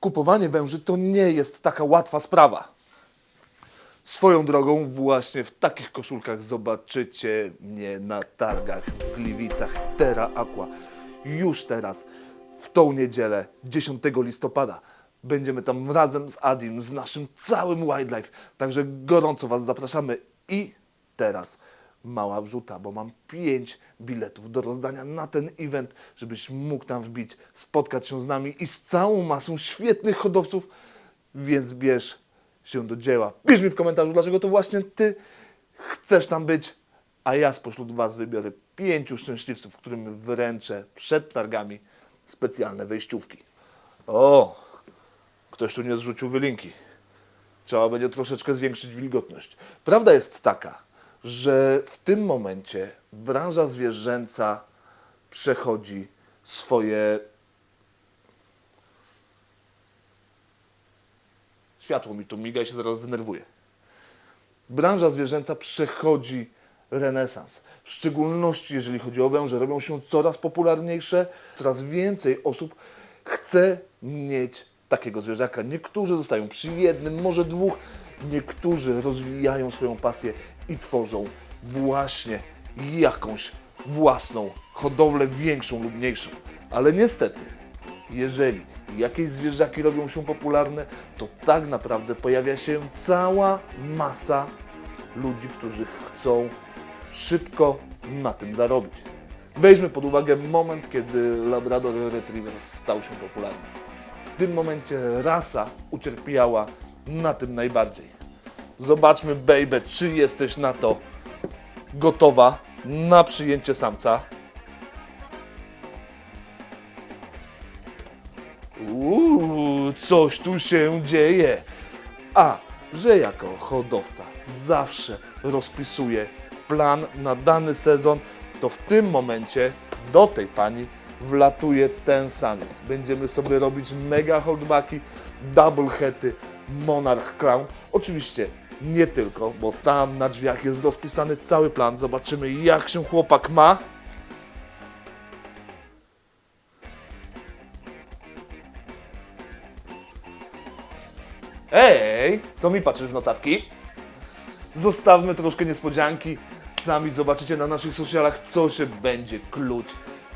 kupowanie węży to nie jest taka łatwa sprawa. Swoją drogą, właśnie w takich koszulkach zobaczycie mnie na targach w Gliwicach Terra Aqua. Już teraz, w tą niedzielę, 10 listopada. Będziemy tam razem z Adim, z naszym całym wildlife. Także gorąco Was zapraszamy. I teraz mała wrzuta, bo mam 5 biletów do rozdania na ten event, żebyś mógł tam wbić, spotkać się z nami i z całą masą świetnych hodowców. Więc bierz się do dzieła. Pisz mi w komentarzu, dlaczego to właśnie Ty chcesz tam być, a ja spośród Was wybiorę pięciu szczęśliwców, którym wręczę przed targami specjalne wejściówki. O, ktoś tu nie zrzucił wylinki. Trzeba będzie troszeczkę zwiększyć wilgotność. Prawda jest taka, że w tym momencie branża zwierzęca przechodzi swoje Światło mi tu miga i się zaraz zdenerwuję. Branża zwierzęca przechodzi renesans. W szczególności jeżeli chodzi o węże, robią się coraz popularniejsze, coraz więcej osób chce mieć takiego zwierzaka. Niektórzy zostają przy jednym, może dwóch, niektórzy rozwijają swoją pasję i tworzą właśnie jakąś własną hodowlę, większą lub mniejszą. Ale niestety, jeżeli jakieś zwierzaki robią się popularne, to tak naprawdę pojawia się cała masa ludzi, którzy chcą szybko na tym zarobić. Weźmy pod uwagę moment, kiedy Labrador Retriever stał się popularny. W tym momencie rasa ucierpiała na tym najbardziej. Zobaczmy, baby, czy jesteś na to gotowa na przyjęcie samca. Uuu, coś tu się dzieje. A, że jako hodowca zawsze rozpisuję plan na dany sezon, to w tym momencie do tej pani wlatuje ten samiec. Będziemy sobie robić mega holdbacki, double hety, monarch crown. Oczywiście nie tylko, bo tam na drzwiach jest rozpisany cały plan. Zobaczymy jak się chłopak ma. Ej, co mi patrzysz w notatki? Zostawmy troszkę niespodzianki. Sami zobaczycie na naszych socialach, co się będzie kluć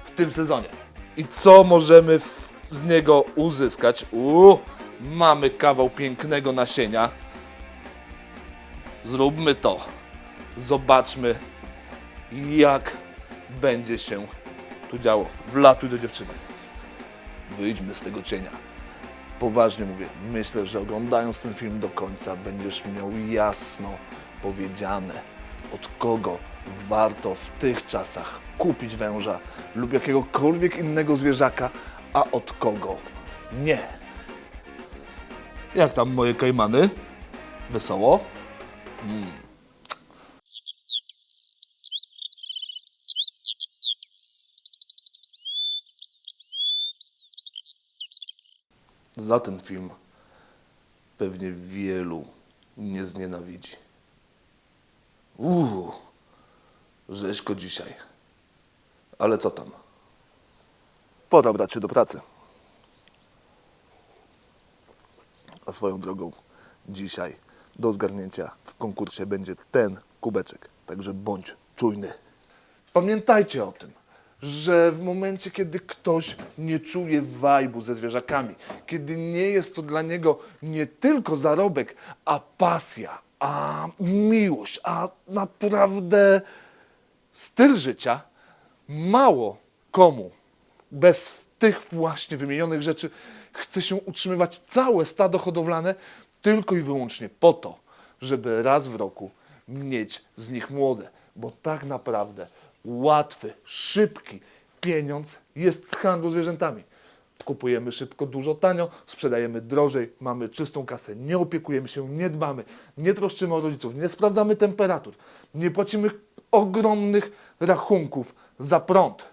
w tym sezonie. I co możemy z niego uzyskać. Uuu, mamy kawał pięknego nasienia. Zróbmy to. Zobaczmy, jak będzie się tu działo. Wlatuj do dziewczyny. Wyjdźmy z tego cienia. Poważnie mówię, myślę, że oglądając ten film do końca będziesz miał jasno powiedziane, od kogo warto w tych czasach kupić węża lub jakiegokolwiek innego zwierzaka, a od kogo nie. Jak tam moje kajmany? Wesoło? Za ten film pewnie wielu mnie znienawidzi. Uuu, rzeźko dzisiaj. Ale co tam? Pora brać się do pracy. A swoją drogą, dzisiaj do zgarnięcia w konkursie będzie ten kubeczek. Także bądź czujny. Pamiętajcie o tym, że w momencie, kiedy ktoś nie czuje wajbu ze zwierzakami, kiedy nie jest to dla niego nie tylko zarobek, a pasja, a miłość, a naprawdę styl życia, mało komu bez tych właśnie wymienionych rzeczy chce się utrzymywać całe stado hodowlane tylko i wyłącznie po to, żeby raz w roku mieć z nich młode, bo tak naprawdę łatwy, szybki pieniądz jest z handlu zwierzętami. Kupujemy szybko, dużo tanio, sprzedajemy drożej, mamy czystą kasę, nie opiekujemy się, nie dbamy, nie troszczymy o rodziców, nie sprawdzamy temperatur, nie płacimy ogromnych rachunków za prąd.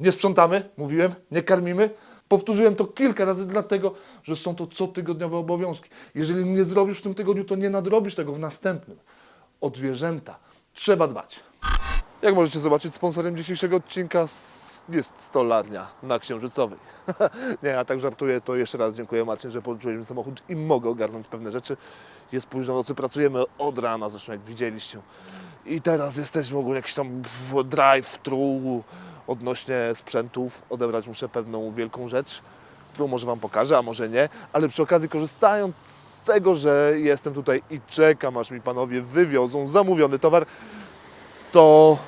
Nie sprzątamy, mówiłem, nie karmimy. Powtórzyłem to kilka razy, dlatego że są to cotygodniowe obowiązki. Jeżeli nie zrobisz w tym tygodniu, to nie nadrobisz tego w następnym. O zwierzęta trzeba dbać. Jak możecie zobaczyć, sponsorem dzisiejszego odcinka jest stolarnia na Księżycowej. Nie, a tak żartuję, to jeszcze raz dziękuję Marcin, że pożyczyłeś mi samochód i mogę ogarnąć pewne rzeczy. Jest późno nocy, pracujemy od rana, zresztą jak widzieliście. I teraz jesteśmy ogólnie jakiś tam drive-thru odnośnie sprzętów. Odebrać muszę pewną wielką rzecz, którą może Wam pokażę, a może nie. Ale przy okazji korzystając z tego, że jestem tutaj i czekam, aż mi Panowie wywiozą zamówiony towar, to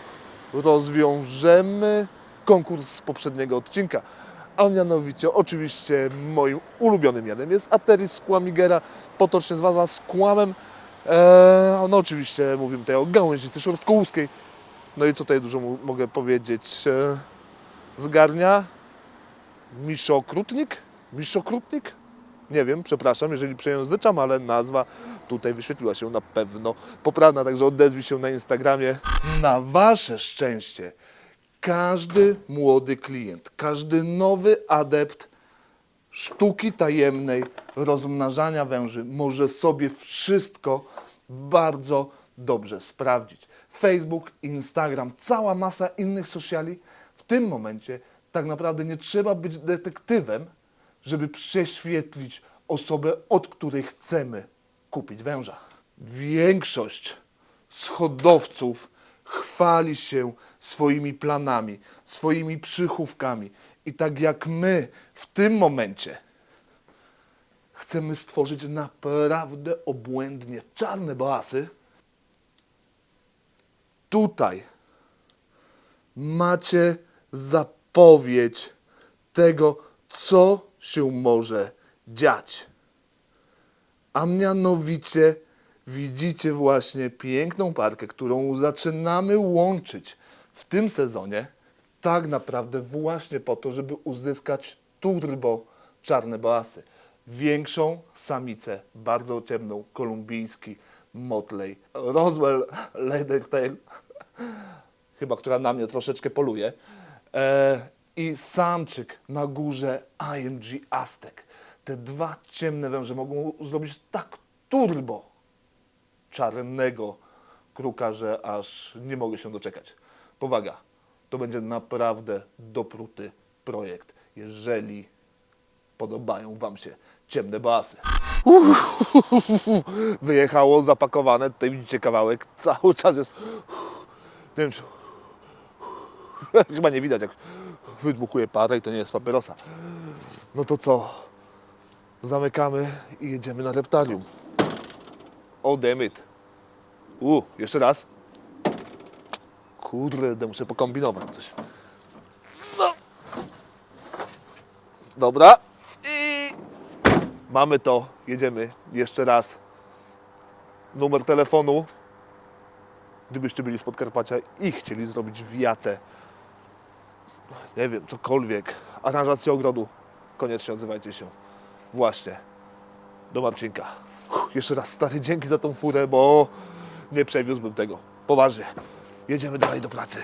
rozwiążemy konkurs z poprzedniego odcinka. A mianowicie, oczywiście, moim ulubionym mianem jest Ateris Squamigera, potocznie zwana skłamem. Eee, no oczywiście mówimy tutaj o gałęzi szorstkołuskiej. No i tutaj dużo mogę powiedzieć? Eee, zgarnia Miszokrutnik? Miszokrutnik? Nie wiem, przepraszam, jeżeli przejęzyczam, ale nazwa tutaj wyświetliła się na pewno poprawna, także odezwij się na Instagramie. Na Wasze szczęście każdy młody klient, każdy nowy adept sztuki tajemnej rozmnażania węży może sobie wszystko bardzo dobrze sprawdzić. Facebook, Instagram, cała masa innych sociali. W tym momencie tak naprawdę nie trzeba być detektywem, żeby prześwietlić osobę, od której chcemy kupić węża. Większość z hodowców chwali się swoimi planami, swoimi przychówkami. I tak jak my w tym momencie chcemy stworzyć naprawdę obłędnie czarne boasy, tutaj macie zapowiedź tego, co się może dziać. A mianowicie widzicie właśnie piękną parkę, którą zaczynamy łączyć w tym sezonie, tak naprawdę właśnie po to, żeby uzyskać turbo czarne boasy. Większą samicę, bardzo ciemną, kolumbijski Motley, Roswell Leathertail, chyba która na mnie troszeczkę poluje. E, I samczyk na górze IMG Aztek. Te dwa ciemne węże mogą zrobić tak turbo czarnego kruka, że aż nie mogę się doczekać. Powaga, to będzie naprawdę dopruty projekt, jeżeli podobają Wam się ciemne basy. Wyjechało, zapakowane, tutaj widzicie kawałek, cały czas jest... Nie wiem, czy... Chyba nie widać, jak wydmuchuje parę i to nie jest papierosa. No to co? Zamykamy i jedziemy na reptarium. O, damn it. U, jeszcze raz. Kurde, muszę pokombinować coś. No. Dobra. Mamy to. Jedziemy jeszcze raz. Numer telefonu. Gdybyście byli z Podkarpacia i chcieli zrobić wiatę, nie wiem, cokolwiek, aranżację ogrodu, koniecznie odzywajcie się. Właśnie do Marcinka. Uff, Jeszcze raz stary dzięki za tą furę, bo nie przewiózłbym tego. Poważnie. Jedziemy dalej do pracy.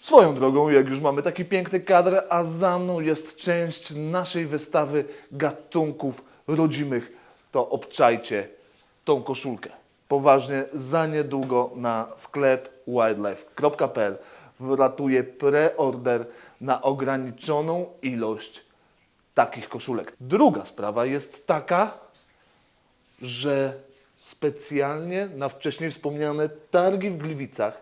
Swoją drogą, jak już mamy taki piękny kadr, a za mną jest część naszej wystawy gatunków rodzimych, to obczajcie tą koszulkę. Poważnie, za niedługo na sklep wildlife.pl wyratuje preorder na ograniczoną ilość takich koszulek. Druga sprawa jest taka, że specjalnie na wcześniej wspomniane targi w Gliwicach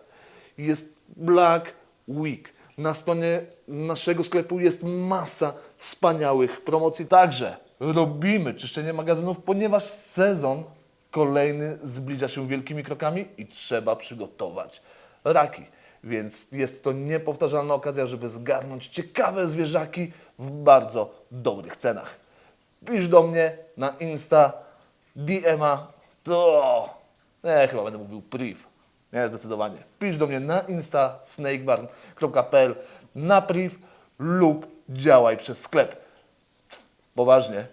jest Black Week. Na stronie naszego sklepu jest masa wspaniałych promocji. Także robimy czyszczenie magazynów, ponieważ sezon kolejny zbliża się wielkimi krokami i trzeba przygotować raki. Więc jest to niepowtarzalna okazja, żeby zgarnąć ciekawe zwierzaki w bardzo dobrych cenach. Pisz do mnie na Insta, DM-a, to... Nie, chyba będę mówił priv. Nie, zdecydowanie. Pisz do mnie na Insta, snakebarn.pl, na priv lub działaj przez sklep. Poważnie,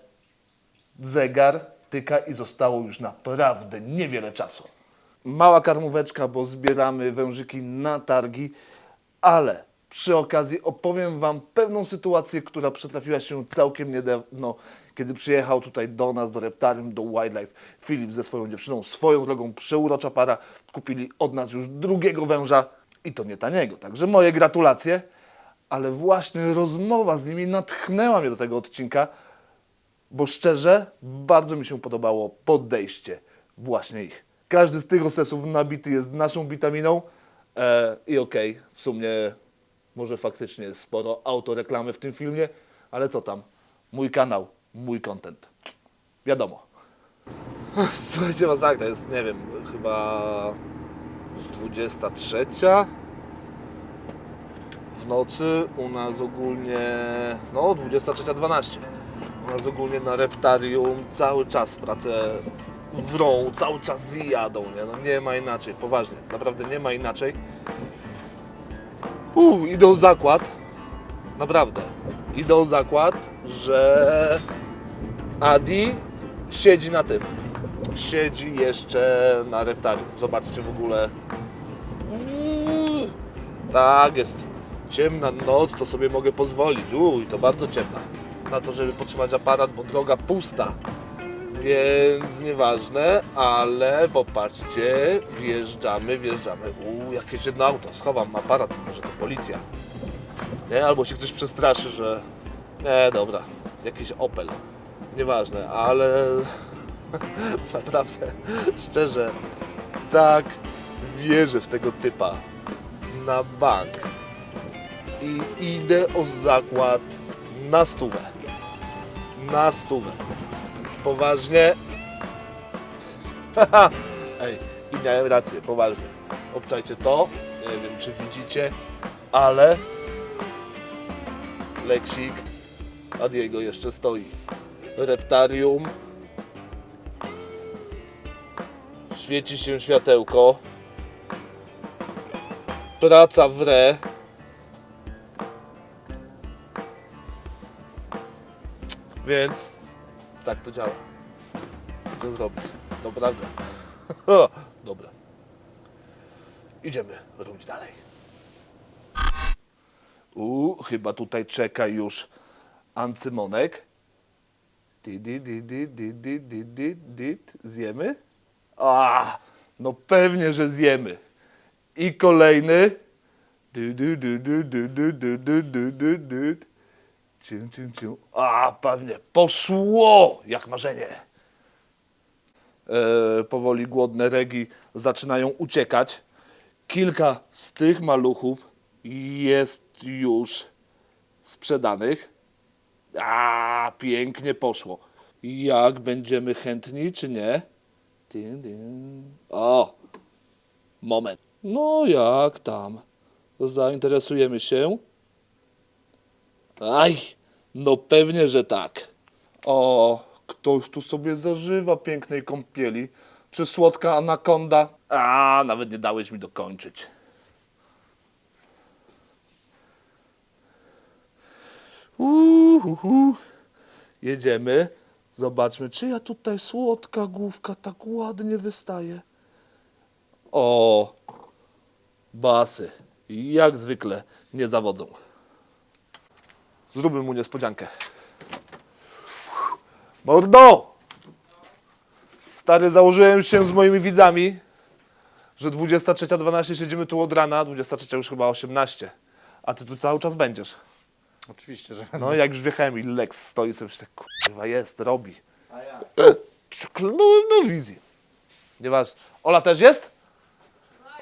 zegar tyka i zostało już naprawdę niewiele czasu. Mała karmóweczka, bo zbieramy wężyki na targi, ale przy okazji opowiem Wam pewną sytuację, która przytrafiła się całkiem niedawno, kiedy przyjechał tutaj do nas, do Reptarium, do Wildlife, Filip ze swoją dziewczyną, swoją drogą przeurocza para, kupili od nas już drugiego węża I to nie taniego. Także moje gratulacje. Ale właśnie rozmowa z nimi natchnęła mnie do tego odcinka, bo szczerze bardzo mi się podobało podejście właśnie ich. Każdy z tych osesów nabity jest naszą witaminą e, i okej, w sumie może faktycznie sporo autoreklamy w tym filmie, ale co tam? Mój kanał, mój content. Wiadomo. Słuchajcie, masakra jest, nie wiem, chyba z 23 w nocy, u nas ogólnie, no 23.12. U nas ogólnie na reptarium cały czas prace wrą, cały czas zjadą, nie? No nie ma inaczej, poważnie, naprawdę nie ma inaczej. Uuu, idą zakład, naprawdę, idą zakład, że Adi siedzi na tym, siedzi jeszcze na reptarium. Zobaczcie w ogóle. Tak jest. Ciemna noc, to sobie mogę pozwolić. Uj, to bardzo ciemna. Na to, żeby potrzymać aparat, bo droga pusta. Więc nieważne, ale popatrzcie, wjeżdżamy, wjeżdżamy. Uuu, jakieś jedno auto, schowam aparat, może to policja. Nie, albo się ktoś przestraszy, że... Nie, dobra, jakiś Opel. Nieważne, ale naprawdę, szczerze, tak wierzę w tego typa na bank i idę o zakład na stówę. Na stówę. Poważnie. Ej, i miałem rację, poważnie. Obczajcie to, nie wiem czy widzicie, ale Leksik, Adiego jeszcze stoi. Reptarium. Świeci się światełko. Praca w re. Więc tak to działa. Co zrobić? Naprawdę. Dobra. Idziemy robić dalej. U, chyba tutaj czeka już Ancymonek. Di, di, di, di, di, di, di. Zjemy? A, no pewnie, że zjemy. I kolejny. A, pewnie. Poszło! Jak marzenie. E, powoli głodne regi zaczynają uciekać. Kilka z tych maluchów jest już sprzedanych. A, pięknie poszło. Jak będziemy chętni, czy nie? Dyn, dyn. O, moment. No jak tam? Zainteresujemy się? Aj, no pewnie, że tak. O, ktoś tu sobie zażywa pięknej kąpieli. Czy słodka anakonda? A, nawet nie dałeś mi dokończyć. Uhuhu. Jedziemy. Zobaczmy, czyja tutaj słodka główka tak ładnie wystaje. O, basy. Jak zwykle nie zawodzą. Zróbmy mu niespodziankę. Mordo! Stary, założyłem się z moimi widzami, że 23.12 siedzimy tu od rana, 23 już chyba 18. A ty tu cały czas będziesz. Oczywiście, że No jak już wjechałem i Lex stoi sobie tak kurwa jest, robi. A ja. Przeklnąłem na wizji. Nieważne. Ola też jest?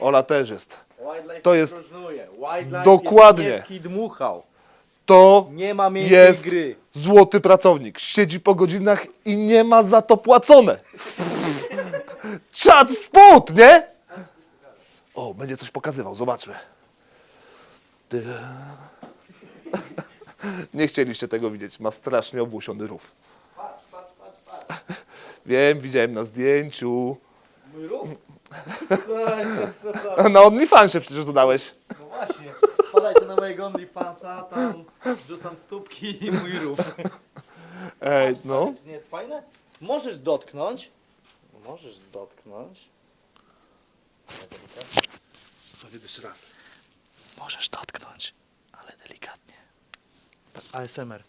Ola też jest. Wildlife To jest- próżnuje. Wildlife Dokładnie. Jest niewki dmuchał. To Nie ma miękkiej jest gry. złoty pracownik. Siedzi po godzinach i nie ma za to płacone. Czad w spód, nie? O, będzie coś pokazywał, zobaczmy. Ty- Nie chcieliście tego widzieć, ma strasznie obłusiony rów. Wiem, widziałem na zdjęciu. Mój rów? Na OnlyFansie przecież dodałeś. No właśnie. Wpadajcie na mojego OnlyFansa, tam wrzucam stópki i mój rów. Ej, no. Czy nie jest fajne? Możesz dotknąć. Możesz dotknąć. Powiedz jeszcze raz. Możesz dotknąć, ale delikatnie. ASMR.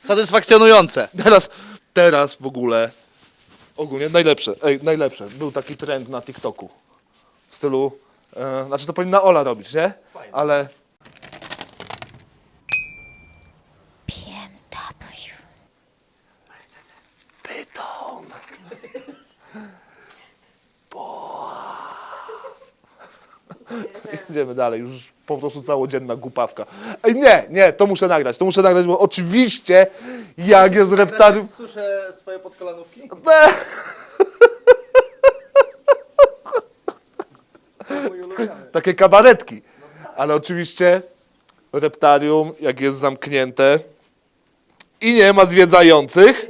Satysfakcjonujące. Teraz, teraz w ogóle ogólnie najlepsze, ej, najlepsze. Był taki trend na TikToku. W stylu, e, znaczy to powinna Ola robić, nie? Fajne. Ale Idziemy dalej, już po prostu całodzienna głupawka. Ej, nie, nie, to muszę nagrać, to muszę nagrać, bo oczywiście jak jest reptarium... Suszę swoje podkolanówki. Ne! Takie kabaretki. Ale oczywiście reptarium, jak jest zamknięte i nie ma zwiedzających,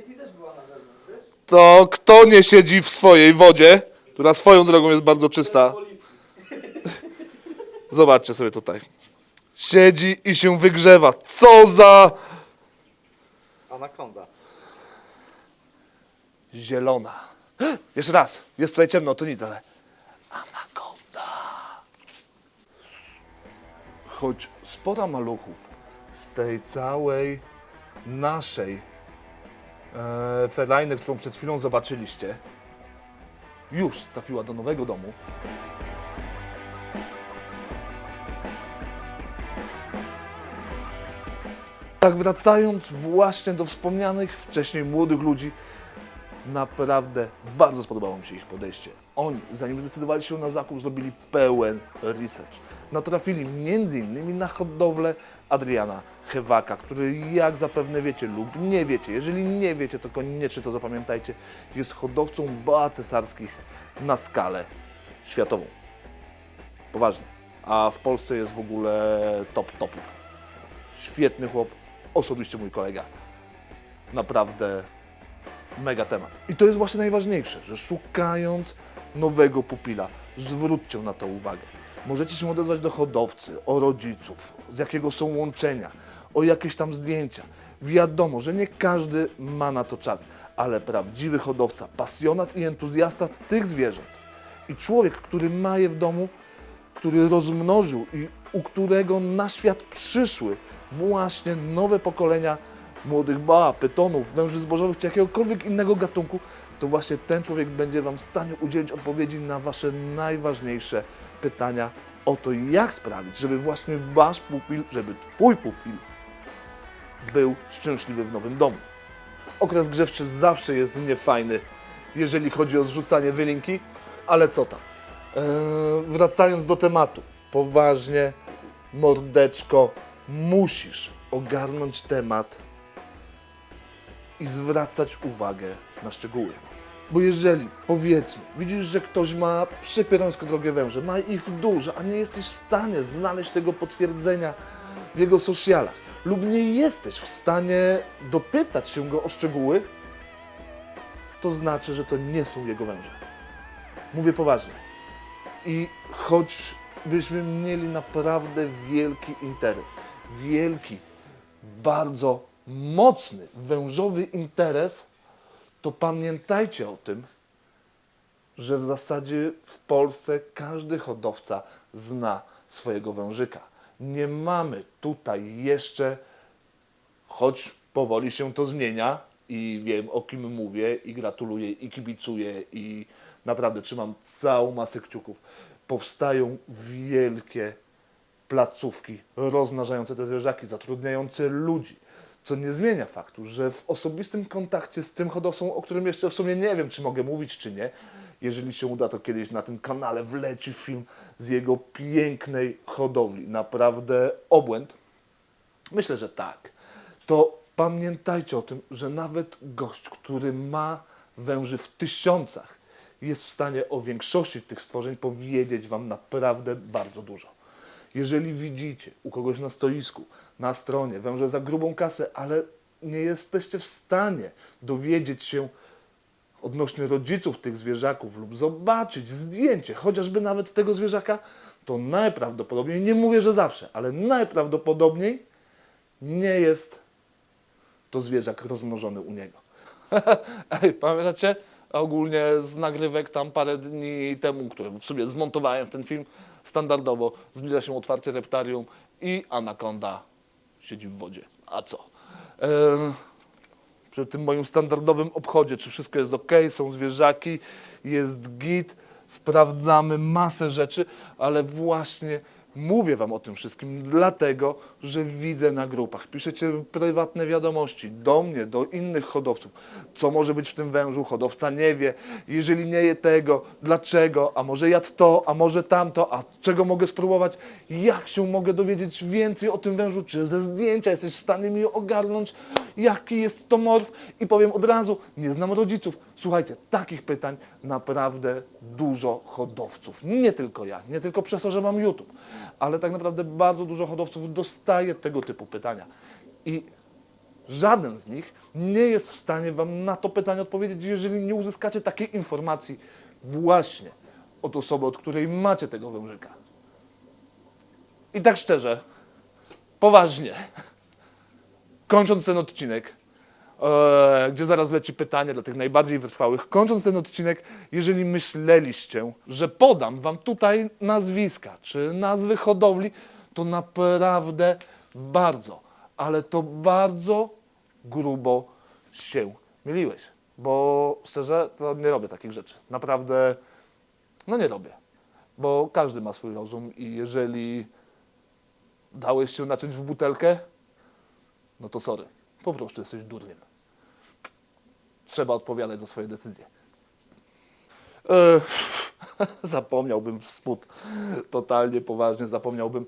to kto nie siedzi w swojej wodzie, która swoją drogą jest bardzo czysta. Zobaczcie sobie tutaj. Siedzi i się wygrzewa. Co za Anakonda. zielona. Jeszcze raz. Jest tutaj ciemno, to nic, ale anakonda. Choć spora maluchów z tej całej naszej e, ferajny, którą przed chwilą zobaczyliście, już trafiła do nowego domu. Tak wracając właśnie do wspomnianych wcześniej młodych ludzi, naprawdę bardzo spodobało mi się ich podejście. Oni, zanim zdecydowali się na zakup, zrobili pełen research. Natrafili m.in. na hodowlę Adriana Hewaka, który jak zapewne wiecie lub nie wiecie, jeżeli nie wiecie, to koniecznie to zapamiętajcie, jest hodowcą boa cesarskich na skalę światową. Poważnie. A w Polsce jest w ogóle top topów. Świetny chłop, osobiście mój kolega. Naprawdę mega temat. I to jest właśnie najważniejsze, że szukając nowego pupila, zwróćcie na to uwagę. Możecie się odezwać do hodowcy, o rodziców, z jakiego są łączenia, o jakieś tam zdjęcia. Wiadomo, że nie każdy ma na to czas, ale prawdziwy hodowca, pasjonat i entuzjasta tych zwierząt i człowiek, który ma je w domu, który rozmnożył i u którego na świat przyszły właśnie nowe pokolenia młodych boa, pytonów, węży zbożowych czy jakiegokolwiek innego gatunku, to właśnie ten człowiek będzie Wam w stanie udzielić odpowiedzi na Wasze najważniejsze pytania o to, jak sprawić, żeby właśnie Wasz pupil, żeby Twój pupil był szczęśliwy w nowym domu. Okres grzewczy zawsze jest niefajny, jeżeli chodzi o zrzucanie wylinki, ale co tam. Eee, wracając do tematu, poważnie, mordeczko, musisz ogarnąć temat i zwracać uwagę na szczegóły. Bo jeżeli, powiedzmy, widzisz, że ktoś ma przepierońsko drogie węże, ma ich dużo, a nie jesteś w stanie znaleźć tego potwierdzenia w jego socialach, lub nie jesteś w stanie dopytać się go o szczegóły, to znaczy, że to nie są jego węże. Mówię poważnie. I choć byśmy mieli naprawdę wielki interes, wielki, bardzo mocny, wężowy interes, to pamiętajcie o tym, że w zasadzie w Polsce każdy hodowca zna swojego wężyka. Nie mamy tutaj jeszcze, choć powoli się to zmienia i wiem o kim mówię i gratuluję i kibicuję i naprawdę trzymam całą masę kciuków. Powstają wielkie placówki rozmnażające te zwierzaki, zatrudniające ludzi. Co nie zmienia faktu, że w osobistym kontakcie z tym hodowcą, o którym jeszcze w sumie nie wiem, czy mogę mówić, czy nie, jeżeli się uda, to kiedyś na tym kanale wleci film z jego pięknej hodowli. Naprawdę obłęd. Myślę, że tak. To pamiętajcie o tym, że nawet gość, który ma węży w tysiącach, jest w stanie o większości tych stworzeń powiedzieć Wam naprawdę bardzo dużo. Jeżeli widzicie u kogoś na stoisku, na stronie węże za grubą kasę, ale nie jesteście w stanie dowiedzieć się odnośnie rodziców tych zwierzaków lub zobaczyć zdjęcie, chociażby nawet tego zwierzaka, to najprawdopodobniej, nie mówię, że zawsze, ale najprawdopodobniej nie jest to zwierzak rozmnożony u niego. Ej, pamiętacie? Ogólnie z nagrywek tam parę dni temu, które w sumie zmontowałem w ten film, standardowo zbliża się otwarcie reptarium i anakonda siedzi w wodzie. A co? Przy tym moim standardowym obchodzie, czy wszystko jest ok, są zwierzaki, jest git, sprawdzamy masę rzeczy, ale właśnie mówię Wam o tym wszystkim dlatego, że widzę na grupach. Piszecie prywatne wiadomości do mnie, do innych hodowców, co może być w tym wężu, hodowca nie wie, jeżeli nie je tego, dlaczego, a może jadł to, a może tamto, a czego mogę spróbować, jak się mogę dowiedzieć więcej o tym wężu, czy ze zdjęcia jesteś w stanie mi ogarnąć, jaki jest to morf? I powiem od razu, nie znam rodziców. Słuchajcie, takich pytań naprawdę dużo hodowców, nie tylko ja, nie tylko przez to, że mam YouTube, ale tak naprawdę bardzo dużo hodowców dostaje tego typu pytania i Żaden z nich nie jest w stanie Wam na to pytanie odpowiedzieć, jeżeli nie uzyskacie takiej informacji właśnie od osoby, od której macie tego wężyka. I tak szczerze, poważnie, kończąc ten odcinek, gdzie zaraz leci pytanie dla tych najbardziej wytrwałych, kończąc ten odcinek, jeżeli myśleliście, że podam Wam tutaj nazwiska czy nazwy hodowli, to naprawdę bardzo, ale to bardzo grubo się myliłeś. Bo szczerze, to nie robię takich rzeczy. Naprawdę, no nie robię. Bo każdy ma swój rozum i jeżeli dałeś się naciąć w butelkę, no to sorry, po prostu jesteś durniem. Trzeba odpowiadać za swoje decyzje. E, zapomniałbym w spód, totalnie poważnie zapomniałbym.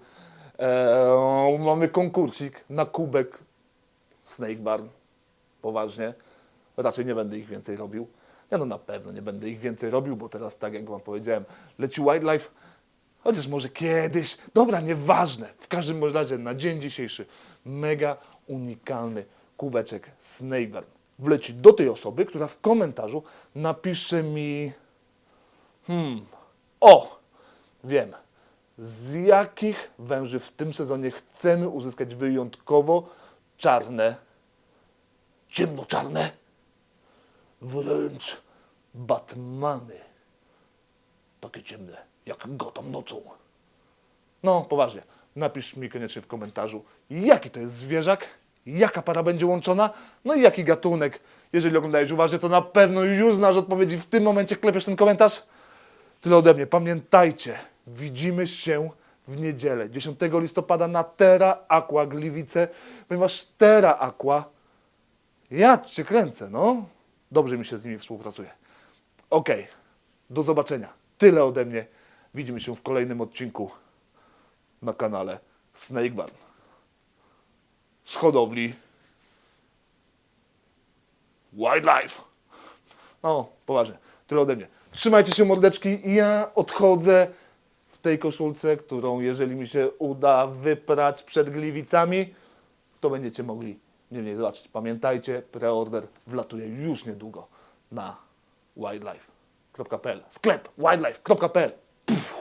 E, mamy konkursik na kubek Snake Barn. Poważnie. Raczej nie będę ich więcej robił. Ja no na pewno nie będę ich więcej robił, bo teraz tak jak wam powiedziałem, leci wildlife. Chociaż może kiedyś. Dobra, nieważne. W każdym razie na dzień dzisiejszy mega unikalny kubeczek Snake Barn wleci do tej osoby, która w komentarzu napisze mi Hmm. O! Wiem. Z jakich węży w tym sezonie chcemy uzyskać wyjątkowo czarne, ciemnoczarne, wręcz Batmany. Takie ciemne, jak Gotham nocą. No, poważnie. Napisz mi koniecznie w komentarzu, jaki to jest zwierzak, jaka para będzie łączona, no i jaki gatunek. Jeżeli oglądałeś uważnie, to na pewno już znasz odpowiedzi. W tym momencie klepiesz ten komentarz. Tyle ode mnie. Pamiętajcie, widzimy się w niedzielę, 10 listopada na Terra Aqua Gliwice, ponieważ Terra Aqua, ja cię kręcę, no. Dobrze mi się z nimi współpracuje. Okej, do zobaczenia. Tyle ode mnie. Widzimy się w kolejnym odcinku na kanale Snake Barn. Z hodowli Wildlife. No, poważnie. Tyle ode mnie. Trzymajcie się mordeczki. Ja odchodzę w tej koszulce, którą jeżeli mi się uda wyprać przed gliwicami, to będziecie mogli mnie w niej zobaczyć. Pamiętajcie, preorder wlatuje już niedługo na wildlife.pl. Sklep wildlife.pl. Pff.